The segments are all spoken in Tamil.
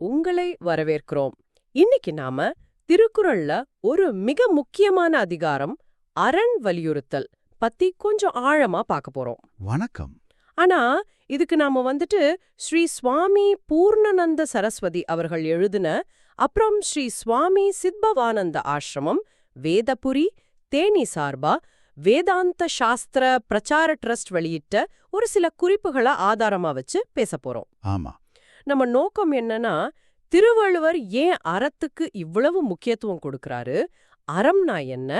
உங்களை வரவேற்கிறோம். இன்னைக்கு நாம திருக்குறள்ல ஒரு மிக முக்கியமான அதிகாரம் அரண் வலியுறுத்தல் பத்தி கொஞ்சம் ஆழமா பார்க்க போறோம். வணக்கம். ஆனா இதுக்கு நாம வந்துட்டு ஸ்ரீ சுவாமி பூர்ணநந்த சரஸ்வதி அவர்கள் எழுதின அப்புறம் ஸ்ரீ சுவாமி சித்பவானந்த ஆசிரமம் வேதபுரி தேனி சார்பா வேதாந்த சாஸ்திர பிரச்சார ட்ரஸ்ட் வெளியிட்ட ஒரு சில குறிப்புகளை ஆதாரமா வச்சு பேச போறோம். ஆமா. நம்ம நோக்கம் என்னன்னா திருவள்ளுவர் ஏன் அறத்துக்கு இவ்வளவு முக்கியத்துவம் கொடுக்கறாரு? அறம்னா என்ன?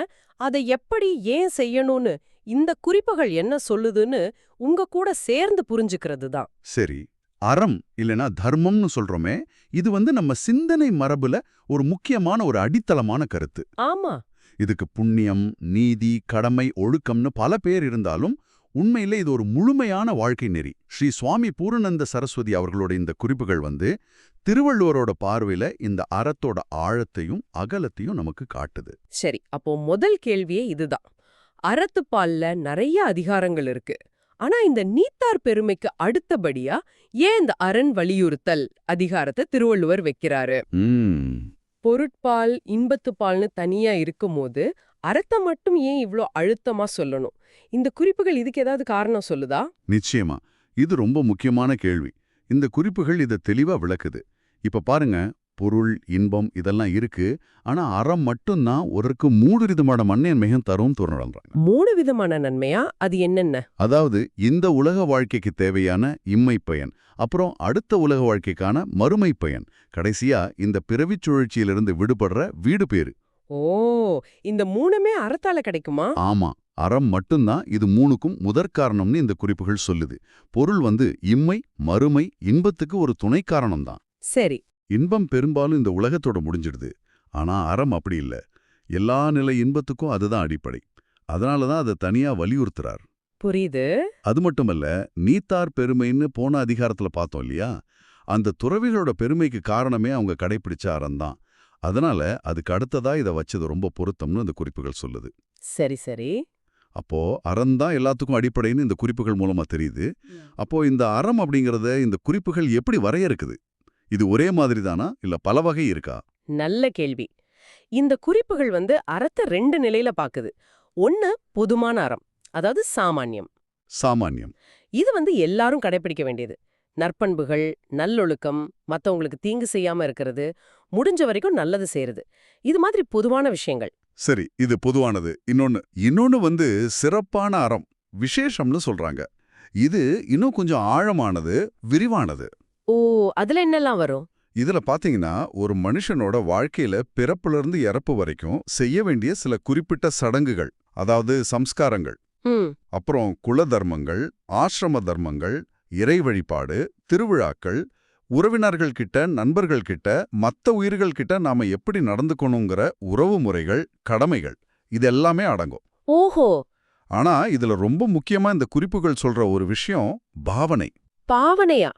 அதை எப்படி ஏன் செய்யணும்னு இந்த குறிப்புகள் என்ன சொல்லுதுன்னு உங்க கூட சேர்ந்து புரிஞ்சுக்கிறது தான். சரி அறம் இல்லனா தர்மம்னு சொல்றோமே இது வந்து நம்ம சிந்தனை மரபுல ஒரு முக்கியமான ஒரு அடித்தளமான கருத்து. ஆமா. இதுக்கு புண்ணியம் நீதி கடமை ஒழுக்கம்னு பல பேர் இருந்தாலும் உண்மையிலே இது ஒரு முழுமையான வாழ்க்கை நெறி. ஸ்ரீ சுவாமி பூரணந்த சரஸ்வதி அவர்களோட இந்த குறிப்புகள் வந்து திருவள்ளுவரோட பார்வையில இந்த அறத்தோட ஆழத்தையும் அகலத்தையும் நமக்கு காட்டுது. சரி அப்போ முதல் கேள்வியே இதுதான். அறத்துப்பால்ல நிறைய அதிகாரங்கள் இருக்கு. ஆனா இந்த நீத்தார் பெருமைக்கு அடுத்தபடியா ஏன் இந்த அரண் வலியுறுத்தல் அதிகாரத்தை திருவள்ளுவர் வைக்கிறாரு? பொருட்பால் இன்பத்துப்பால்னு தனியா இருக்கும்போது அறத்தை மட்டும் ஏன் இவ்ளோ அழுத்தமா சொல்லணும்? இந்த குறிப்புகள் இதுக்கு ஏதாவது காரணம் சொல்லுதா? நிச்சயமா. இது ரொம்ப முக்கியமான கேள்வி. இந்த குறிப்புகள் இதை தெளிவா விளக்குது. இப்ப பாருங்க பொருள் இன்பம் இதெல்லாம் இருக்கு. ஆனா அறம் மட்டும்தான் ஒருக்கு மூணு விதமான மண்ணேன்மையும் தரும் தோணுறாங்க. மூணு விதமான நன்மையா? அது என்னென்ன? அதாவது இந்த உலக வாழ்க்கைக்கு தேவையான இம்மை பயன். அப்புறம் அடுத்த உலக வாழ்க்கைக்கான மறுமை பயன். கடைசியா இந்த பிறவிச் சுழற்சியிலிருந்து விடுபடுற வீடு பேரு. ஓ இந்த மூணுமே அறத்தால கிடைக்குமா? ஆமா அறம் மட்டும்தான் இது மூணுக்கும் முதற் காரணம்னு இந்த குறிப்புகள் சொல்லுது. பொருள் வந்து இம்மை மறுமை இன்பத்துக்கு ஒரு துணை காரணம்தான். சரி. இன்பம் பெரும்பாலும் இந்த உலகத்தோட முடிஞ்சிடுது. ஆனா அறம் அப்படி இல்ல. எல்லா நிலை இன்பத்துக்கும் அதுதான் அடிப்படை. அதனால தான் அதை தனியா வலியுறுத்துறார். புரியுது. அது மட்டுமல்ல நீத்தார் பெருமைன்னு போன அதிகாரத்துல பார்த்தோம் இல்லையா? அந்த துறவிகளோட பெருமைக்கு காரணமே அவங்க கடைப்பிடிச்ச அறம்தான். அதனால அதுக்கு அடுத்ததா இதை வச்சது ரொம்ப பொருத்தம்னு இந்த குறிப்புகள் சொல்லுது. சரி சரி. அப்போ அறம்தான் எல்லாத்துக்கும் அடிப்படைன்னு இந்த குறிப்புகள் மூலமா தெரியுது. அப்போ இந்த அறம் அப்படிங்கறத இந்த குறிப்புகள் எப்படி வரையறுக்குது? இது ஒரே மாதிரி தானா? இல்ல பல வகை இருக்கா? நல்ல கேள்வி. இந்த குறிப்புகள் வந்து அறத்தை ரெண்டு நிலையில பாக்குது. ஒன்னு பொதுமான அறம் அதாவது சாமானியம். சாமானியம். இது வந்து எல்லாரும் கடைபிடிக்க வேண்டியது. நற்பண்புகள் நல்லொழுக்கம் மத்தவங்களுக்கு தீங்கு செய்யாம இருக்கிறது முடிஞ்ச வரைக்கும் நல்லது செய்யறது இது மாதிரி பொதுவான விஷயங்கள். சரி இது பொதுவானது. இன்னொன்னு இன்னொன்னு வந்து சிறப்பான அறம் விசேஷம்னு சொல்றாங்க. இது இன்னும் கொஞ்சம் ஆழமானது விரிவானது. ஓ அதுல என்னெல்லாம் வரும்? இதுல பாத்தீங்கன்னா ஒரு மனுஷனோட வாழ்க்கையில பிறப்பிலிருந்து இறப்பு வரைக்கும் செய்ய வேண்டிய சில குறிப்பிட்ட சடங்குகள் அதாவது சம்ஸ்காரங்கள். அப்புறம் குல தர்மங்கள் ஆசிரம தர்மங்கள் இறை வழிபாடு திருவிழாக்கள் உறவினர்கள் கிட்ட நண்பர்கள் கிட்ட மத்த உயிர்கள் கிட்ட நாம எப்படி நடந்துக்கணுங்கிற உறவு முறைகள் கடமைகள் இது எல்லாமே அடங்கும். ஓஹோ! ஆனா இதுல ரொம்ப முக்கியமா இந்த குறிப்புகள் சொல்ற ஒரு விஷயம் பாவனை. பாவனையா?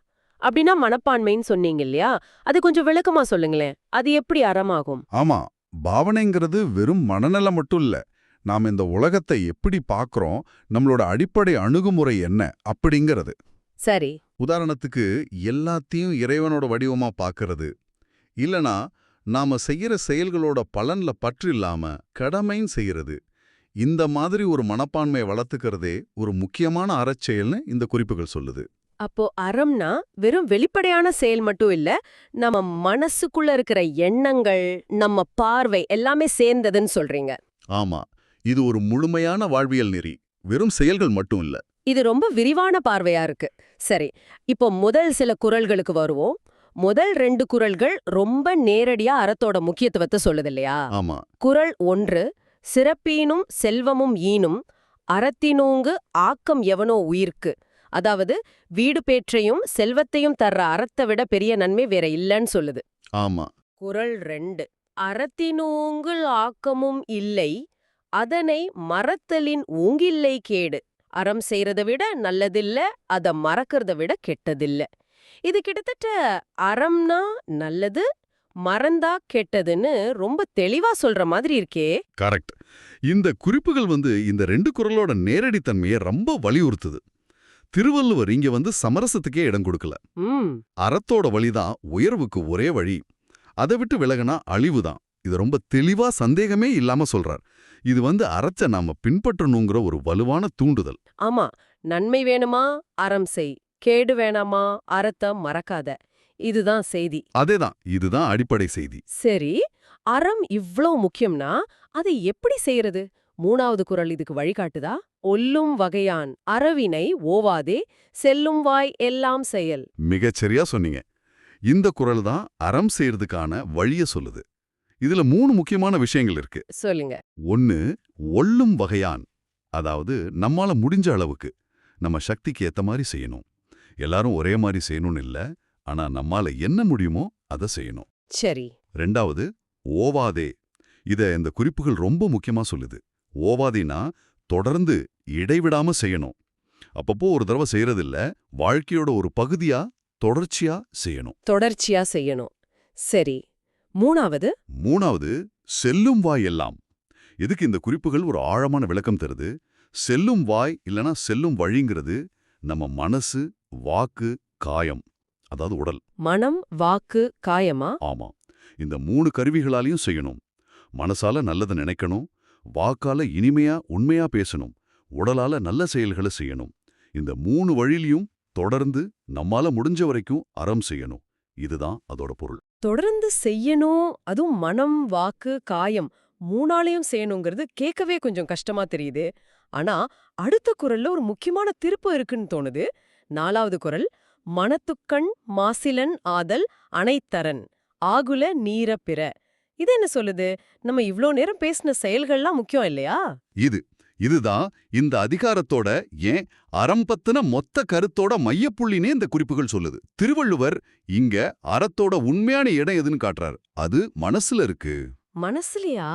அப்படின்னா மனப்பான்மைன்னு சொன்னீங்க இல்லையா? அது கொஞ்சம் விளக்கமா சொல்லுங்களேன். அது எப்படி அறமாகும்? ஆமா பாவனைங்கிறது வெறும் மனநலம் மட்டும் இல்ல. நாம இந்த உலகத்தை எப்படி பார்க்கறோம் நம்மளோட அடிப்படை அணுகுமுறை என்ன அப்படிங்கிறது. சரி. உதாரணத்துக்கு எல்லாத்தையும் இறைவனோட வடிவமா பார்க்கறது இல்லனா நாம செய்யற செயல்களோட பலன்ல பற்று இல்லாம கடமைன்னு செய்யறது. இந்த மாதிரி ஒரு மனப்பான்மையை வளர்த்துக்கிறதே ஒரு முக்கியமான அறச்செயல்னு இந்த குறிப்புகள் சொல்லுது. அப்போ அறம்னா வெறும் வெளிப்படையான செயல் மட்டும் இல்ல நம்ம மனசுக்குள்ள இருக்கிற எண்ணங்கள் நம்ம பார்வை எல்லாமே சேர்ந்ததுன்னு சொல்றீங்க. ஆமா. இது ஒரு முழுமையான வாழ்வியல் நெறி. வெறும் செயல்கள் மட்டும் இல்ல. இது ரொம்ப விரிவான பார்வையா இருக்கு. சரி இப்போ முதல் சில குறள்களுக்கு வருவோம். முதல் ரெண்டு குறள்கள் ரொம்ப நேரடியா அறத்தோட முக்கியத்துவத்தை சொல்லுது இல்லையா ஆமா. குறள் ஒன்று சிறப்பீனும் செல்வமும் ஈனும் அறத்தினோங்கு ஆக்கம் எவனோ உயிர்க்கு? அதாவது வீடு பேற்றையும் செல்வத்தையும் தர்ற அறத்தை விட பெரிய நன்மை வேற இல்லைன்னு சொல்லுது. ஆமா. குறள் ரெண்டு அறத்தினோங்குள் ஆக்கமும் இல்லை அதனை மறத்தலின் ஊங்கில்லை கேடு. அறம் செய்யறத விட நல்லதில்ல அத மறக்கறத விட கெட்டதில்ல. இது கிட்டத்தட்ட அறம்னா நல்லது மறந்தா கெட்டதுன்னு ரொம்ப தெளிவா சொல்ற மாதிரி இருக்கே. கரெக்ட். இந்த குறிப்புகள் வந்து இந்த ரெண்டு குரலோட நேரடித்தன்மையை ரொம்ப வலியுறுத்துது. திருவள்ளுவர் இங்க வந்து சமரசத்துக்கே இடம் கொடுக்கல. அறத்தோட வழிதான் உயர்வுக்கு ஒரே வழி. அதை விட்டு விலகுனா அழிவுதான். இது ரொம்ப தெளிவா சந்தேகமே இல்லாம சொல்றார். இது வந்து அறச்ச நாம பின்பற்றணுங்கிற ஒரு வலுவான தூண்டுதல். ஆமா நன்மை வேணுமா? அறம் செய். கேடு வேணாமா? அறத்த மறக்காத. இதுதான் செய்தி. அதேதான் இதுதான் அடிப்படை செய்தி. சரி அறம் இவ்ளோ முக்கியம்னா அதை எப்படி செய்யறது மூணாவது குறள் இதுக்கு வழிகாட்டுதா? ஒல்லும் வகையான் அறவினை ஓவாதே செல்லும் வாய் எல்லாம் செயல். மிகச்சரியா சொன்னீங்க. இந்த குறள் தான் அறம் செய்யறதுக்கான வழிய சொல்லுது. இதுல மூணு முக்கியமான விஷயங்கள் இருக்கு. சொல்லுங்க. ஒன்னு ஒல்லும் வகையான் அதாவது நம்மால முடிஞ்ச அளவுக்கு நம்ம சக்திக்கு ஏத்த மாதிரி செய்யணும். எல்லாரும் ஒரே மாதிரி செய்யணும்னு இல்ல ஆனா நம்மால என்ன முடியுமோ அதை செய்யணும். சரி. ரெண்டாவது ஓவாதே. இத இந்த குறிப்புகள் ரொம்ப முக்கியமா சொல்லுது. ஓவாதேனா தொடர்ந்து இடைவிடாம செய்யணும். அப்பப்போ ஒரு தடவை செய்யறதில்ல வாழ்க்கையோட ஒரு பகுதியா தொடர்ச்சியா செய்யணும். தொடர்ச்சியா செய்யணும். சரி. மூணாவது மூணாவது செல்லும் வாய் எல்லாம். எதுக்கு இந்த குறிப்புகள் ஒரு ஆழமான விளக்கம் தருது? செல்லும் வாய் இல்லனா செல்லும் வழிங்கிறது நம்ம மனசு வாக்கு காயம் அதாவது உடல். மனம் வாக்கு காயமா? ஆமா. இந்த மூணு கருவிகளாலையும் செய்யணும். மனசால நல்லதை நினைக்கணும் வாக்கால இனிமையா உண்மையா பேசணும் உடலால நல்ல செயல்களை செய்யணும். இந்த மூணு வழியிலையும் தொடர்ந்து நம்மால முடிஞ்ச வரைக்கும் அறம் செய்யணும். இதுதான் அதோட பொருள். தொடர்ந்து செய்யணும் அதுவும் மனம் வாக்கு காயம் மூணாலையும் செய்யணுங்கிறது கேட்கவே கொஞ்சம் கஷ்டமா தெரியுது. ஆனா அடுத்த குரல்ல ஒரு முக்கியமான திருப்பு இருக்குன்னு தோணுது. நாலாவது குரல் மனத்துக்கண் மாசிலன் ஆதல் அனைத்தரன் ஆகுல நீர பிற. இது என்ன சொல்லுது? நம்ம இவ்ளோ நேரம் பேசின செயல்கள்லாம் முக்கியம் இல்லையா? இது இதுதான் இந்த அதிகாரத்தோட ஏன் அறம் பத்தின மொத்த கருத்தோட மையப்புள்ளினே இந்த குறிப்புகள் சொல்லுது. திருவள்ளுவர் இங்க அறத்தோட உண்மையான இடம் எதுன்னு காட்டுறார். அது மனசுல இருக்கு. மனசுலயா?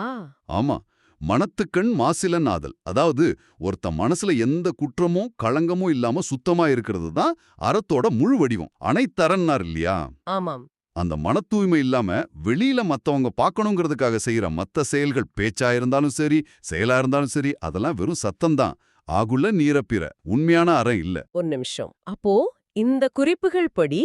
ஆமா. மனத்துக்கண் மாசிலன் ஆதல். அதாவது ஒருத்த மனசுல எந்த குற்றமும் களங்கமும் இல்லாம சுத்தமா இருக்கிறது தான் அறத்தோட முழு வடிவம். அனைத்தரன்னார் இல்லையா? ஆமாம். அந்த மன தூய்மை இல்லாம வெளியில மத்தவங்க பார்க்கணுங்கிறதுக்காக செய்யற மத்த செயல்கள் பேச்சா இருந்தாலும் சரி செயலா இருந்தாலும் சரி அதெல்லாம் வெறும் சத்தம்தான். ஆகுள்ள நீரப்பிற. உண்மையான அறம் இல்ல. ஒரு நிமிஷம். அப்போ இந்த குறிப்புகள் படி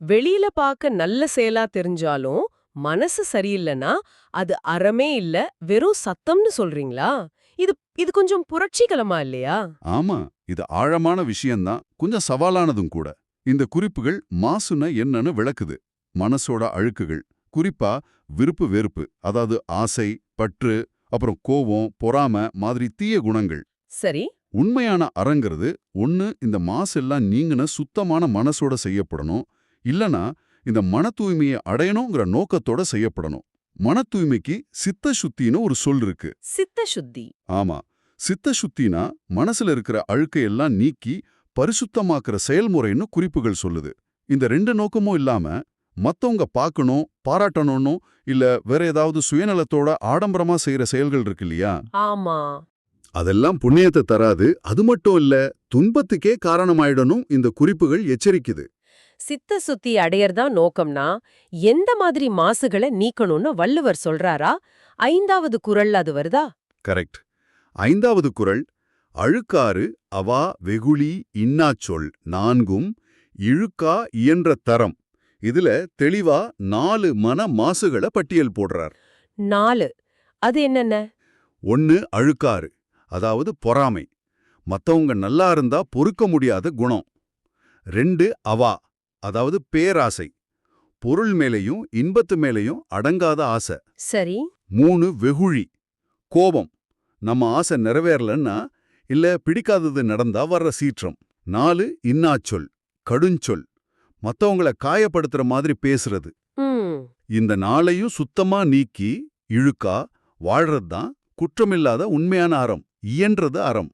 வெளியில பார்க்க நல்ல செயலா தெரிஞ்சாலும் மனசு சரியில்லைன்னா அது அறமே இல்ல வெறும் சத்தம்னு சொல்றீங்களா? இது இது கொஞ்சம் புரட்சிகரமா இல்லையா? ஆமா. இது ஆழமான விஷயம்தான். கொஞ்சம் சவாலானதும் கூட. இந்த குறிப்புகள் மாசுன என்னன்னு விளக்குது. மனசோட அழுக்குகள். குறிப்பா விருப்பு வெறுப்பு அதாவது ஆசை பற்று அப்புறம் கோவம் பொறாம மாதிரி தீய குணங்கள். சரி. உண்மையான அறங்கிறது ஒண்ணு இந்த மாசெல்லாம் நீங்கின சுத்தமான மனசோட செய்யப்படணும். இல்லனா இந்த மன தூய்மையை அடையணுங்கிற நோக்கத்தோட செய்யப்படணும். மன தூய்மைக்கு சித்த சுத்தின்னு ஒரு சொல் இருக்கு. சித்த சுத்தி. ஆமா. சித்த சுத்தினா மனசுல இருக்கிற அழுக்கையெல்லாம் நீக்கி பரிசுத்தமாக்குற செயல்முறைன்னு குறிப்புகள் சொல்லுது. இந்த ரெண்டு நோக்கமும் இல்லாம மத்தவங்க பார்க்கணும் பாராட்டணும்னு இல்ல வேற ஏதாவது சுயநலத்தோட ஆடம்பரமா செய்யற செயல்கள் இருக்கு இல்லையா? ஆமா. அதெல்லாம் புண்ணியத்தை தராது. அது மட்டும் இல்ல துன்பத்துக்கே காரணமாயிடணும் இந்த குறிப்புகள் எச்சரிக்குது. சித்த சுத்தி அடையறதா நோக்கம்னா எந்த மாதிரி மாசுகளை நீக்கணும்னு வள்ளுவர் சொல்றாரா? ஐந்தாவது குரல் அது வருதா? கரெக்ட். ஐந்தாவது குறள் அழுக்காறு அவா வெகுளி இன்னாச்சொல் நான்கும் இழுக்கா இயன்ற தரம். இதுல தெளிவா நாலு மன மாசுகளை பட்டியல் போடுறார். நாலு. அது என்னென்ன? ஒன்னு அழுக்காறு அதாவது பொறாமை. மத்தவங்க நல்லா இருந்தா பொறுக்க முடியாத குணம். ரெண்டு அவா அதாவது பேராசை. பொருள் மேலேயும் இன்பத்து மேலேயும் அடங்காத ஆசை. சரி. மூணு வெகுழி கோபம். நம்ம ஆசை நிறைவேறலன்னா இல்ல பிடிக்காதது நடந்தா வர்ற சீற்றம். நாலு இன்னாச்சொல் கடுஞ்சொல். மத்தவங்கள காயப்படுத்துற மாதிரி பேசுறது. இந்த நாளையும் சுத்தமா நீக்கி இழுக்கா வாழ்றது தான் குற்றமில்லாத உண்மையான அறம் இயன்றது அறம்.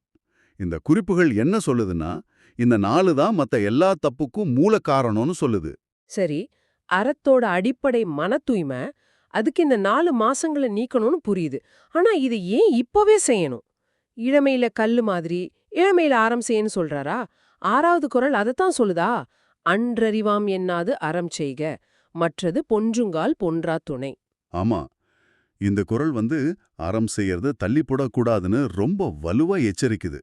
இந்த குறிப்புகள் என்ன சொல்லுதுன்னா இந்த நாலு தான் மத்த எல்லா தப்புக்கும் மூல காரணம்னு சொல்லுது. சரி அறத்தோட அடிப்படை மன தூய்மை அதுக்கு இந்த நாலு மாசங்களை நீக்கணும்னு புரியுது. ஆனா இது ஏன் இப்பவே செய்யணும்? இளமையில கல்லு மாதிரி இளமையில ஆரம் செய்யன்னு சொல்றாரா? ஆறாவது குரல் அதைத்தான் சொல்லுதா? அன்றறிவாம் என்னாது அறம் செய்க. மற்றது பொன்றுங்கால் பொன்றா துணை. ஆமா. இந்த குரல் வந்து அறம் செய்யறது தள்ளி போடக்கூடாதுன்னு ரொம்ப வலுவா எச்சரிக்குது.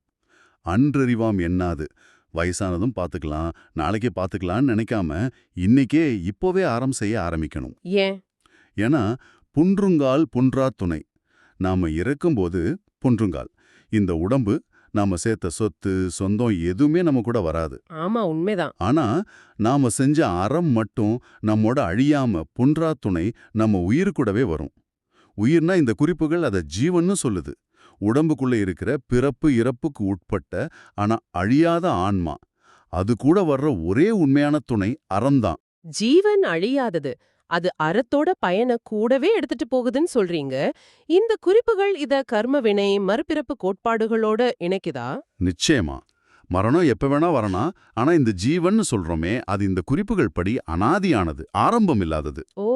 அன்றறிவாம் எண்ணாது வயசானதும் பார்த்துக்கலாம் நாளைக்கே பார்த்துக்கலாம்னு நினைக்காம இன்னைக்கே இப்போவே ஆரம் செய்ய ஆரம்பிக்கணும். ஏன்? ஏன்னா புன்றுங்கால் புன்றா துணை. நாம இறக்கும்போது புன்றுங்கால். இந்த உடம்பு நாம சேர்த்த சொத்து சொந்தம் எதுவுமே நம்ம கூட வராது. ஆமா உண்மைதான். ஆனா நாம செஞ்ச அறம் மட்டும் நம்மோட அழியாம புன்றா துணை நம்ம உயிர் கூடவே வரும். உயிர்னா இந்த குறிப்புகள் அத ஜீவன்னு சொல்லுது. உடம்புக்குள்ள இருக்கிற பிறப்பு இறப்புக்கு உட்பட்ட ஆனா அழியாத ஆன்மா. அது கூட வர்ற ஒரே உண்மையான துணை அறம்தான். ஜீவன் அழியாதது. அது அறத்தோட பயனை கூடவே எடுத்துட்டு போகுதுன்னு சொல்றீங்க. இந்த குறிப்புகள் இத கர்மவினை மறுபிறப்பு கோட்பாடுகளோட இணைக்குதா? நிச்சயமா. மரணம் எப்ப வேணா வரலாம் ஆனா இந்த ஜீவன்னு சொல்றோமே அது இந்த குறிப்புகள் படி அனாதியானது ஆரம்பம் இல்லாதது. ஓ.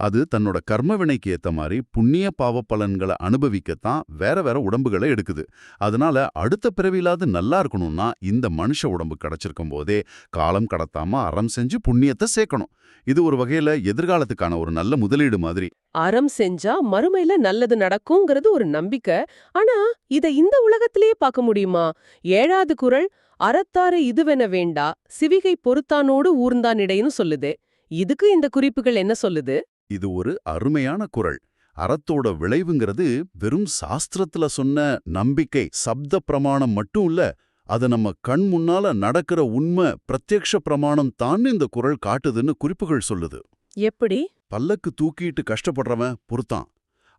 அது தன்னோட கர்மவினைக்கு ஏற்ற ஏத்த மாதிரி புண்ணிய பாவ பலன்களை அனுபவிக்கத்தான் வேற வேற உடம்புகளை எடுக்குது. அதனால அடுத்த பிறவிலாவது நல்லா இருக்கணும்னா இந்த மனுஷ உடம்பு கிடைச்சிருக்கும் போதே காலம் கடத்தாம அறம் செஞ்சு புண்ணியத்தை சேர்க்கணும். இது ஒரு வகையில எதிர்காலத்துக்கான ஒரு நல்ல முதலீடு மாதிரி. அறம் செஞ்சா மறுமையில நல்லது நடக்குங்கிறது ஒரு நம்பிக்கை. ஆனா இத இந்த உலகத்திலேயே பார்க்க முடியுமா? ஏழாவது குரல் அறத்தாறு இதுவென வேண்டா சிவிகை பொறுத்தானோடு ஊர்ந்தான் இடைன்னு சொல்லுது. இதுக்கு இந்த குறிப்புகள் என்ன சொல்லுது? இது ஒரு அருமையான குறள் அறத்தோட விளைவுங்கிறது வெறும் சாஸ்திரத்துல சொன்ன நம்பிக்கை சப்த பிரமாணம் மட்டும் இல்ல அது நம்ம கண் முன்னால நடக்கிற உண்மை பிரத்யக்ஷ பிரமாணம் தான் இந்த குறள் காட்டுதுன்னு குறிப்புகள் சொல்லுது. எப்படி? பல்லக்கு தூக்கிட்டு கஷ்டப்படுறவன் பொறுத்தான்.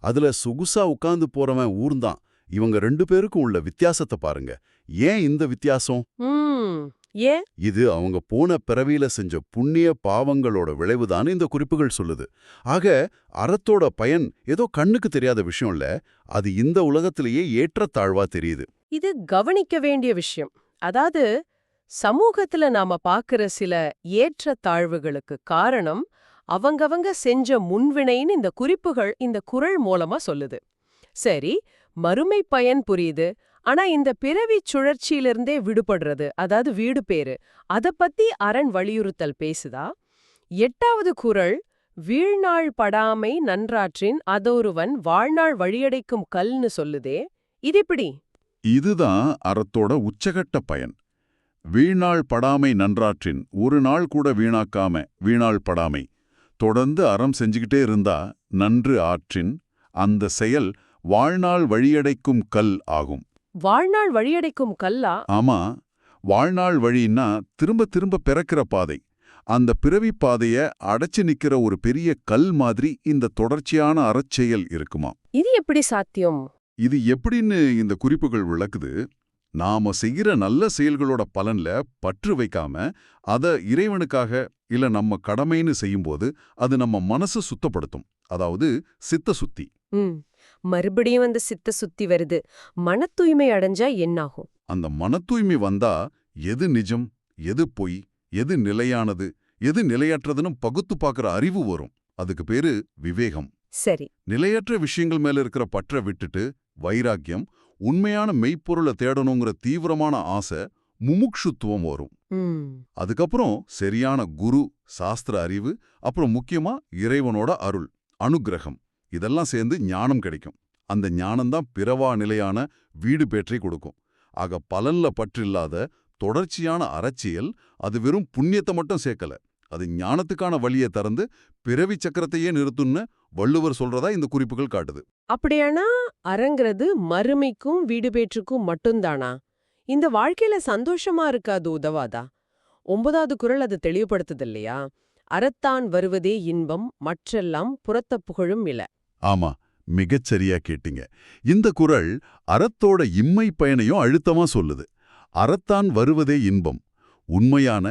அதுல சொகுசா உட்கார்ந்து போறவன் ஊர்ந்தான். இவங்க ரெண்டு பேருக்கும் உள்ள வித்தியாசத்தை பாருங்க. ஏன் இந்த வித்தியாசம்? ஏன்? இது அவங்க போன பிறவியில செஞ்ச புண்ணிய பாவங்களோட விளைவுதான் இந்த குறிப்புகள் சொல்லுது. ஆக அறத்தோட பயன் ஏதோ கண்ணுக்கு தெரியாத விஷயம் இல்ல அது இந்த உலகத்திலேயே ஏற்றத்தாழ்வா தெரியுது. இது கவனிக்க வேண்டிய விஷயம். அதாவது சமூகத்துல நாம பாக்குற சில ஏற்ற தாழ்வுகளுக்கு காரணம் அவங்கவங்க செஞ்ச முன்வினைன்னு இந்த குறிப்புகள் இந்த குறள் மூலமா சொல்லுது. சரி மறுமை பயன் புரியுது ஆனா இந்த பிறவி சுழற்சியிலிருந்தே விடுபடுறது அதாவது வீடு பேரு அதை பத்தி அரண் வலியுறுத்தல் பேசுதா? எட்டாவது குறள் வீழ்நாள் படாமை நன்றாற்றின் அதொருவன் வாழ்நாள் வழியடைக்கும் கல்னு சொல்லுதே. இது எப்படி? இதுதான் அறத்தோட உச்சகட்ட பயன். வீணாள் படாமை நன்றாற்றின் ஒரு நாள் கூட வீணாக்காம வீணாள் படாமை தொடர்ந்து அறம் செஞ்சுக்கிட்டே இருந்தா நன்று ஆற்றின் அந்த செயல் வாழ்நாள் வழியடைக்கும் கல் ஆகும். வாழ்நாள் வழியடைக்கும் கல்லா ஆமா வாழ்நாள் வழின்னா திரும்ப திரும்ப பிறக்கிற பாதை. அந்த பிறவி பாதைய அடைச்சு நிக்கிற ஒரு பெரிய கல் மாதிரி இந்த தொடர்ச்சியான அறச்செயல் இருக்குமா? இது எப்படி சாத்தியம்? இது எப்படின்னு இந்த குறிப்புகள் விளக்குது. நாம செய்கிற நல்ல செயல்களோட பலன்ல பற்று வைக்காம அத இறைவனுக்காக இல்ல நம்ம கடமைன்னு செய்யும்போது அது நம்ம மனசு சுத்தப்படுத்தும். அதாவது சித்த சுத்தி. மறுபடியும் அந்த சித்த சுத்தி வருது. மன தூய்மை அடைஞ்சா என்னாகும்? அந்த மன தூய்மை வந்தா எது நிஜம் எது பொய் எது நிலையானது எது நிலையற்றதுன்னு பகுத்து பார்க்கற அறிவு வரும். அதுக்கு பேரு விவேகம். சரி. நிலையற்ற விஷயங்கள் மேல இருக்கிற பற்ற விட்டுட்டு வைராக்கியம் உண்மையான மெய்ப்பொருளை தேடணுங்கிற தீவிரமான ஆசை முமுக்ஷுத்துவம் வரும். அதுக்கப்புறம் சரியான குரு சாஸ்திர அறிவு அப்புறம் முக்கியமா இறைவனோட அருள் அனுக்கிரகம் இதெல்லாம் சேர்ந்து ஞானம் கிடைக்கும். அந்த ஞானம்தான் பிறவா நிலையான வீடு பேற்றை கொடுக்கும். ஆக பலன்ல பற்றில்லாத தொடர்ச்சியான அறச்சியல் அது வெறும் புண்ணியத்தை மட்டும் சேர்க்கல. அது ஞானத்துக்கான வழியை திறந்து பிறவி சக்கரத்தையே நிறுத்தும்னு வள்ளுவர் சொல்றதா இந்த குறிப்புகள் காட்டுது. அப்படியானா அறங்கிறது மறுமைக்கும் வீடு பேற்றுக்கும் மட்டும்தானா? இந்த வாழ்க்கையில சந்தோஷமா இருக்காது உதவாதா? ஒன்பதாவது குறள் அது தெளிவுபடுத்துது இல்லையா? அறத்தான் வருவதே இன்பம் மற்றெல்லாம் புறத்த புகழும் இல்லை ஆமா மிகச்சரியா கேட்டீங்க. இந்த குறள் அறத்தோட இம்மை பயனையும் அழுத்தமா சொல்லுது. அறத்தான் வருவதே இன்பம். உண்மையான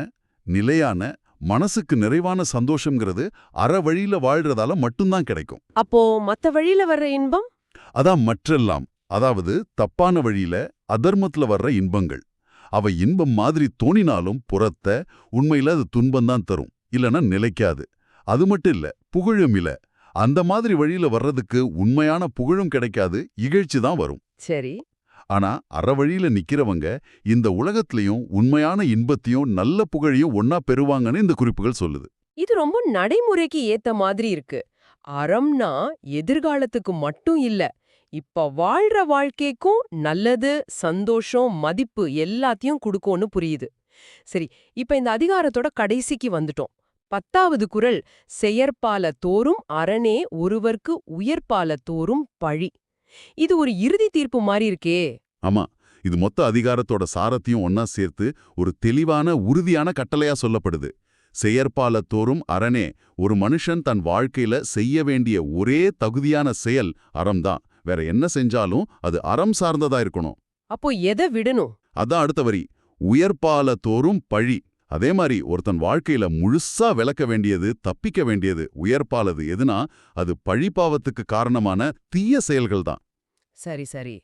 நிலையான மனசுக்கு நிறைவான சந்தோஷம்ங்கிறது அற வழியில வாழ்றதால மட்டும்தான் கிடைக்கும். அப்போ மத்த வழியில வர்ற இன்பம்? அதான் மற்றெல்லாம். அதாவது தப்பான வழியில அதர்மத்துல வர்ற இன்பங்கள். அவை இன்பம் மாதிரி தோணினாலும் புறத்த உண்மையில அது துன்பம்தான் தரும். இல்லனா நிலைக்காது. அது மட்டும் இல்ல புகழும் இல்ல அந்த மாதிரி வழியில வர்றதுக்கு உண்மையான புகழும் கிடைக்காது இகழ்ச்சி தான் வரும். சரி. ஆனா அறவழியில நிக்கிறவங்க இந்த உலகத்திலையும் உண்மையான இன்பத்தையும் நல்ல புகழையும் ஒன்னா பெறுவாங்கன்னு இந்த குறிப்புகள் சொல்லுது. இது ரொம்ப நடைமுறைக்கு ஏத்த மாதிரி இருக்கு. அறம்னா எதிர்காலத்துக்கு மட்டும் இல்ல இப்ப வாழ்ற வாழ்க்கைக்கும் நல்லது சந்தோஷம் மதிப்பு எல்லாத்தையும் கொடுக்கும்னு புரியுது. சரி இப்ப இந்த அதிகாரத்தோட கடைசிக்கு வந்துட்டோம். பத்தாவது குறள் செயற்பால தோறும் அரணே ஒருவர்க்கு உயர்பால தோறும் பழி. இது ஒரு இறுதி தீர்ப்பு மாதிரி இருக்கே. ஆமா இது மொத்த அதிகாரத்தோட சாரத்தையும் ஒன்னா சேர்த்து ஒரு தெளிவான உறுதியான கட்டளையா சொல்லப்படுது. செயற்பாலத்தோறும் அரணே ஒரு மனுஷன் தன் வாழ்க்கையில செய்ய வேண்டிய ஒரே தகுதியான செயல் அறம்தான். வேற என்ன செஞ்சாலும் அது அறம் சார்ந்ததா இருக்கணும். அப்போ எதை விடணும்? அதான் அடுத்த வரி. உயர்பால தோறும் பழி. அதே மாதிரி ஒருத்தன் வாழ்க்கையில முழுசா விளக்க வேண்டியது தப்பிக்க வேண்டியது உயர்பாலது எதுனா அது பழிபாவத்துக்கு காரணமான தீய செயல்கள் தான். சரி சரி.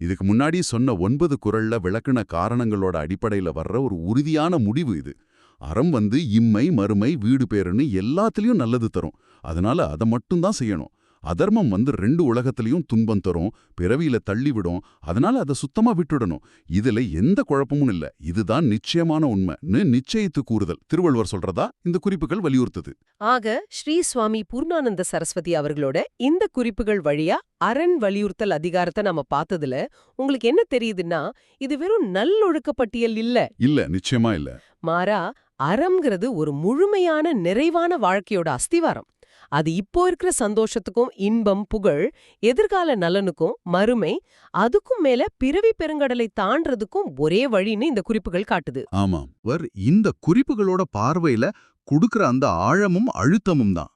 இதுக்கு முன்னாடி சொன்ன ஒன்பது குரல்ல விளக்குன காரணங்களோட அடிப்படையில வர்ற ஒரு உறுதியான முடிவு இது. அறம் வந்து இம்மை மறுமை வீடு பேருன்னு எல்லாத்துலயும் நல்லது தரும். அதனால அதை மட்டும்தான் செய்யணும். அதர்மம் வந்து ரெண்டு உலகத்திலையும் துன்பம் தரும் பிறவியில தள்ளிவிடும் அதனால அதை சுத்தமா விட்டுடணும். இதுல எந்த குழப்பமும் இல்ல. இதுதான் நிச்சயமான உண்மைன்னு நிச்சயித்து கூறுதல். திருவள்ளுவர் சொல்றதா? இந்த குறிப்புகள் வலியுறுத்துது. ஆக ஸ்ரீ சுவாமி பூர்ணானந்த சரஸ்வதி அவர்களோட இந்த குறிப்புகள் வழியா அரண் வலியுறுத்தல் அதிகாரத்தை நம்ம பார்த்ததுல உங்களுக்கு என்ன தெரியுதுன்னா இது வெறும் நல்லொழுக்க பட்டியல் இல்ல. இல்ல நிச்சயமா இல்ல. மாறா அறம்ங்கிறது ஒரு முழுமையான நிறைவான வாழ்க்கையோட அஸ்திவாரம். அது இப்போ இருக்கிற சந்தோஷத்துக்கும் இன்பம் புகழ் எதிர்கால நலனுக்கும் மறுமை அதுக்கும் மேல பிறவி பெருங்கடலை தாண்டறதுக்கும் ஒரே வழின்னு இந்த குறிப்புகள் காட்டுது. ஆமாம். வர் இந்த குறிப்புகளோட பார்வையில குடுக்கிற அந்த ஆழமும் அழுத்தமும் தான்.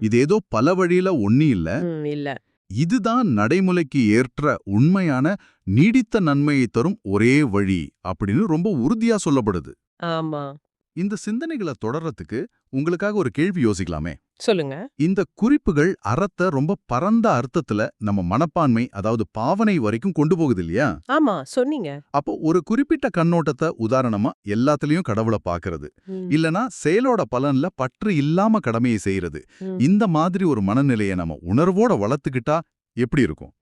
இது ஏதோ பல வழியில ஒண்ணி இல்ல. இல்ல. இதுதான் நடைமுறைக்கு ஏற்ற உண்மையான நீடித்த நன்மையை தரும் ஒரே வழி அப்படின்னு ரொம்ப உறுதியா சொல்லப்படுது. ஆமா. இந்த சிந்தனைகளை தொடர்றதுக்கு உங்களுக்காக ஒரு கேள்வி யோசிக்கலாமே. சொல்லுங்க. இந்த குறிப்புகள் அறத்தை ரொம்ப பரந்த அர்த்தத்துல நம்ம மனப்பான்மை அதாவது பாவனை வரைக்கும் கொண்டு போகுது இல்லையா ஆமா சொன்னீங்க. அப்போ ஒரு குறிப்பிட்ட கண்ணோட்டத்தை உதாரணமா எல்லாத்துலயும் கடவுளை பாக்குறது. இல்லனா செயலோட பலன்ல பற்று இல்லாம கடமையை செய்யறது. இந்த மாதிரி ஒரு மனநிலையை நம்ம உணர்வோட வளர்த்துக்கிட்டா எப்படி இருக்கும்.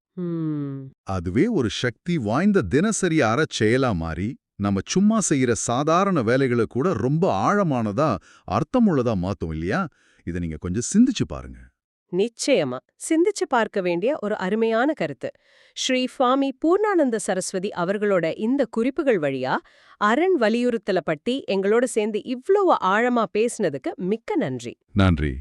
அதுவே ஒரு சக்தி வாய்ந்த தினசரி அறச் செயலா மாறி நம்ம சும்மா செய்யற சாதாரண வேலைகளை கூட ரொம்ப ஆழமானதா அர்த்தமுள்ளதா மாத்தும் இல்லையா? இதை நீங்க கொஞ்சம் சிந்திச்சு பாருங்க. நிச்சயமா. சிந்திச்சு பார்க்க வேண்டிய ஒரு அருமையான கருத்து. ஸ்ரீ சுவாமி பூர்ணானந்த சரஸ்வதி அவர்களோட இந்த குறிப்புகள் வழியா அரண் வலியுறுத்தல பத்தி எங்களோட சேர்ந்து இவ்வளவு ஆழமா பேசினதுக்கு மிக்க நன்றி. நன்றி.